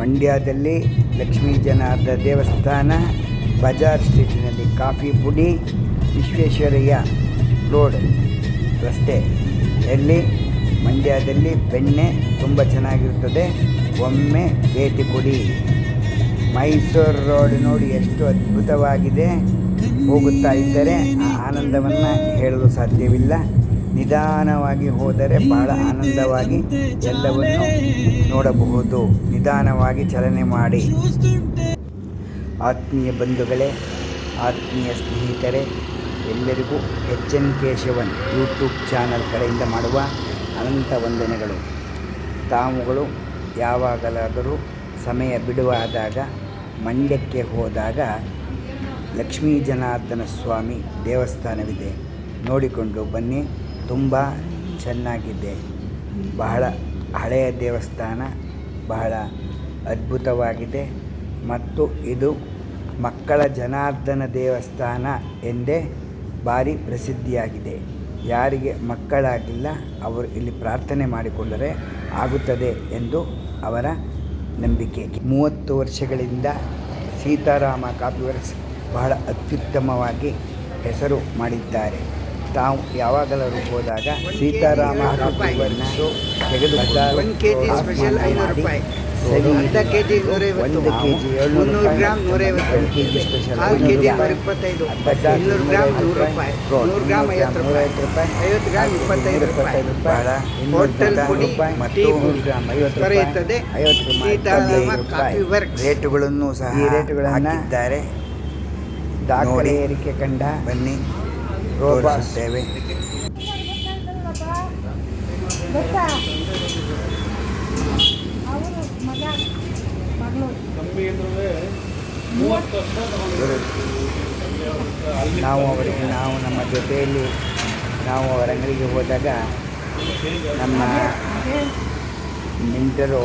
ಮಂಡ್ಯದಲ್ಲಿ ಲಕ್ಷ್ಮೀ ಜನಾರ್ದ ದೇವಸ್ಥಾನ, ಬಜಾರ್ ಸ್ಟ್ರೀಟಿನಲ್ಲಿ ಕಾಫಿ ಪುಡಿ, ವಿಶ್ವೇಶ್ವರಯ್ಯ ರೋಡ್ ರಸ್ತೆ. ಎಲ್ಲಿ ಮಂಡ್ಯದಲ್ಲಿ ಬೆಣ್ಣೆ ತುಂಬ ಚೆನ್ನಾಗಿರುತ್ತದೆ ಒಮ್ಮೆ ಭೇಟಿ ಕೊಡಿ. ಮೈಸೂರು ರೋಡ್ ನೋಡಿ ಎಷ್ಟು ಅದ್ಭುತವಾಗಿದೆ. ಹೋಗುತ್ತಾ ಇದ್ದರೆ ಆ ಆನಂದವನ್ನು ಹೇಳಲು ಸಾಧ್ಯವಿಲ್ಲ. ನಿಧಾನವಾಗಿ ಹೋದರೆ ಬಹಳ ಆನಂದವಾಗಿ ಎಲ್ಲವನ್ನು ನೋಡಬಹುದು. ನಿಧಾನವಾಗಿ ಚಲನೆ ಮಾಡಿ. ಆತ್ಮೀಯ ಬಂಧುಗಳೇ ಆತ್ಮೀಯ ಸ್ನೇಹಿತರೆ ಎಲ್ಲರಿಗೂ H N Keshavan YouTube channel ಕಡೆಯಿಂದ ಮಾಡುವ ಅನಂತ ವಂದನೆಗಳು. ತಾವುಗಳು ಯಾವಾಗಲಾದರೂ ಸಮಯ ಬಿಡುವಾದಾಗ ಮಂಡ್ಯಕ್ಕೆ ಹೋದಾಗ ಲಕ್ಷ್ಮೀ ಜನಾರ್ದನ ಸ್ವಾಮಿ ದೇವಸ್ಥಾನವಿದೆ. ನೋಡಿಕೊಂಡು ಬನ್ನಿ. ತುಂಬ ಚೆನ್ನಾಗಿದೆ. ಬಹಳ ಹಳೆಯ ದೇವಸ್ಥಾನ, ಬಹಳ ಅದ್ಭುತವಾಗಿದೆ ಮತ್ತು ಇದು ಮಕ್ಕಳ ಜನಾರ್ದನ ದೇವಸ್ಥಾನ ಎಂದೇ ಭಾರಿ ಪ್ರಸಿದ್ಧಿಯಾಗಿದೆ. ಯಾರಿಗೆ ಮಕ್ಕಳಾಗಿಲ್ಲ, ಅವರು ಇಲ್ಲಿ ಪ್ರಾರ್ಥನೆ ಮಾಡಿಕೊಂಡರೆ ಆಗುತ್ತದೆ ಎಂದು ಅವರ ನಂಬಿಕೆ. ಮೂವತ್ತು ವರ್ಷಗಳಿಂದ ಸೀತಾರಾಮ ಕಾಪಿವರ್ಸ್ ಬಹಳ ಅತ್ಯುತ್ತಮವಾಗಿ ಹೆಸರು ಮಾಡಿದ್ದಾರೆ. ತಾವು ಯಾವಾಗಲಾದರೂ ಹೋದಾಗ ಸೀತಾರಾಮ ಕಾಫಿ ವರ್ಕ್ಸು ತೆಗೆದು ಒಂದು ಕೆ ಜಿ ಸ್ಪೆಷಲ್ ಐನೂರು ರೂಪಾಯಿ. ಸರಿ ಅರ್ಧ ಕೆ ಜಿ ಒಂದು ಕೆ ಜಿ ಏಳ್ನೂರು ಗ್ರಾಮ್ ನೂರೈವತ್ತು ಒಂದು ಕೆ ಜಿ ಸ್ಪೆಷಲ್ ಆರು ಕೆ ಜಿ ನೂರ ಇಪ್ಪತ್ತೈದು ಇನ್ನೂರು ಗ್ರಾಮ್ ನೂರು ರೂಪಾಯಿ. ನೂರು ಗ್ರಾಮ್ ಐವತ್ತು ರೂಪಾಯಿ. ರೂಪಾಯಿ ಐವತ್ತು ಗ್ರಾಮ್ ಇಪ್ಪತ್ತೈದು ರೂಪಾಯಿ. ರೂಪಾಯಿ. ಹೋಟೆಲ್ ಪುಡಿ ಮತ್ತು ನೂರು ಗ್ರಾಮ್ ಐವತ್ತು ದೊರೆಯುತ್ತದೆ. ಐವತ್ತು ಸೀತಾರಾಮ ಕಾಫಿ ವರ್ಕ್ ರೇಟುಗಳನ್ನು ಸಹ ಈ ರೇಟುಗಳನ್ನು ಹಾಕಿದ್ದಾರೆ. ದಾಖಲೆ ಏರಿಕೆ ಕಂಡ ಬನ್ನಿ. ತೋರಿಸುತ್ತೇವೆ ನಾವು ಅವರಿಗೆ ನಾವು ನಮ್ಮ ಜೊತೆಯಲ್ಲಿ ನಾವು ಅವರ ಅಂಗಡಿಗೆ ಹೋದಾಗ ನಮ್ಮ ನೆಂಟರು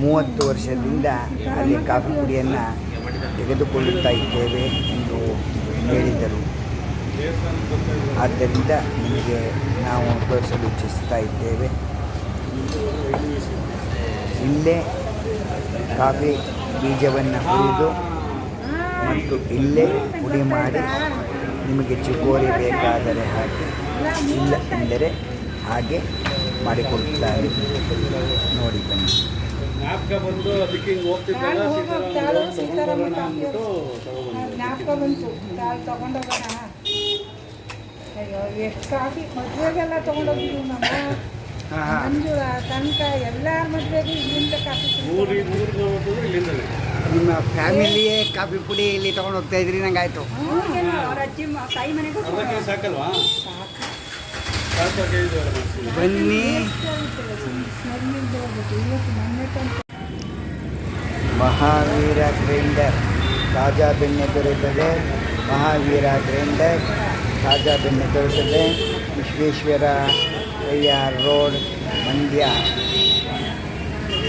ಮೂವತ್ತು ವರ್ಷದಿಂದ ಅಲ್ಲಿ ಕಾಫಿ ಪುಡಿಯನ್ನು ತೆಗೆದುಕೊಳ್ಳುತ್ತಾ ಇದ್ದೇವೆ ಎಂದು ಹೇಳಿದರು. ಆದ್ದರಿಂದ ನಿಮಗೆ ನಾವು ತೋರಿಸಲು ಇಚ್ಛಿಸ್ತಾ ಇದ್ದೇವೆ. ಇಲ್ಲೇ ಕಾಫಿ ಬೀಜವನ್ನು ಹುರಿದು ಮತ್ತು ಇಲ್ಲೇ ಪುಡಿ ಮಾಡಿ ನಿಮಗೆ ಚಿಕೋರಿ ಬೇಕಾದರೆ ಹಾಕಿ ಇಲ್ಲ ಎಂದರೆ ಹಾಗೆ ಮಾಡಿಕೊಡುತ್ತಾರೆ. ನೋಡಿ ಬನ್ನಿ. ಜ್ಞಾಪಕ ಬಂದು ಅದಕ್ಕೆ ಹಿಂಗೆ ಹೋಗೋ ಸೀತಾರಾಮ ಅಂದ್ಬಿಟ್ಟು ಅಯ್ಯೋ ಎಷ್ಟು ಕಾಫಿ ಮದುವೆಗೆಲ್ಲ ತೊಗೊಂಡೋಗಿದ್ವಿ ನಾವು ಮಂಜು ತನಕ ಎಲ್ಲರ ಮದುವೆಗೂ ಇಲ್ಲಿಂದ ಕಾಫಿ ನಿಮ್ಮ ಫ್ಯಾಮಿಲಿಯೇ ಕಾಫಿ ಪುಡಿ ಇಲ್ಲಿ ತಗೊಂಡು ಹೋಗ್ತಾ ಇದ್ರಿ ನಂಗೆ ಆಯ್ತು ಅವರ ಅಜ್ಜಿ ತಾಯಿ ಮನೆಗೂ ಮಾಡ್ತೀನಿ ಬನ್ನಿ. ಮಹಾವೀರ ಗ್ರೈಂಡರ್. ತಾಜಾ ಬೆಣ್ಣೆ ದೊರೆಯುತ್ತದೆ ಮಹಾವೀರ ಗ್ರೈಂಡರ್. ಬೆಣ್ಣೆ ದೊರೆಯುತ್ತದೆ ವಿಶ್ವೇಶ್ವರ ಅಯ್ಯ ರೋಡ್, ಮಂಡ್ಯ.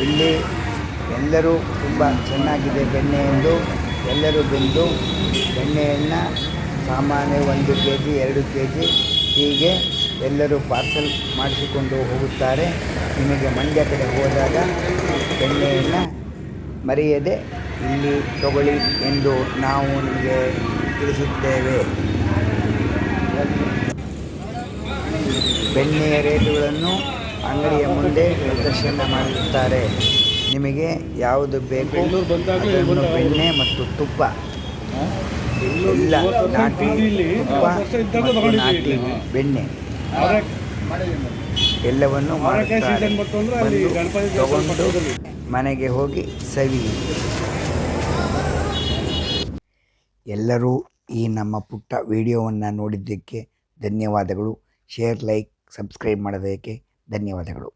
ಇಲ್ಲಿ ಎಲ್ಲರೂ ತುಂಬ ಚೆನ್ನಾಗಿದೆ ಬೆಣ್ಣೆ ಎಂದು ಎಲ್ಲರೂ ಬಂದು ಬೆಣ್ಣೆಯನ್ನು ಸಾಮಾನ್ಯ ಒಂದು ಕೆ ಜಿ ಎರಡು ಕೆ ಜಿ ಹೀಗೆ ಎಲ್ಲರೂ ಪಾರ್ಸಲ್ ಮಾಡಿಸಿಕೊಂಡು ಹೋಗುತ್ತಾರೆ. ನಿಮಗೆ ಮಂಡ್ಯ ಕಡೆ ಹೋದಾಗ ಬೆಣ್ಣೆಯನ್ನು ಮರೆಯದೆ ಇಲ್ಲಿ ತಗೊಳ್ಳಿ ಎಂದು ನಾವು ನಿಮಗೆ ತಿಳಿಸುತ್ತೇವೆ ಬೆಣ್ಣೆಯ ರೇಟುಗಳನ್ನು ಅಂಗಡಿಯ ಮುಂದೆ ಪ್ರದರ್ಶನ ಮಾಡುತ್ತಾರೆ. ನಿಮಗೆ ಯಾವುದು ಬೇಕು ಅದನ್ನು ಬೆಣ್ಣೆ ಮತ್ತು ತುಪ್ಪ. ಇಲ್ಲ ನಾಟಿ ತುಪ್ಪ ನಾಟಿ ಬೆಣ್ಣೆ. ಎಲ್ಲವನ್ನು ಮಾಡುತ್ತಾರೆ. ತಗೊಂಡು ಮನೆಗೆ ಹೋಗಿ ಸವಿ. ಎಲ್ಲರೂ ಈ ನಮ್ಮ ಪುಟ್ಟ ವಿಡಿಯೋವನ್ನು ನೋಡಿದ್ದಕ್ಕೆ ಧನ್ಯವಾದಗಳು. ಶೇರ್, ಲೈಕ್ ಸಬ್ಸ್ಕ್ರೈಬ್ ಮಾಡೋದಕ್ಕೆ ಧನ್ಯವಾದಗಳು.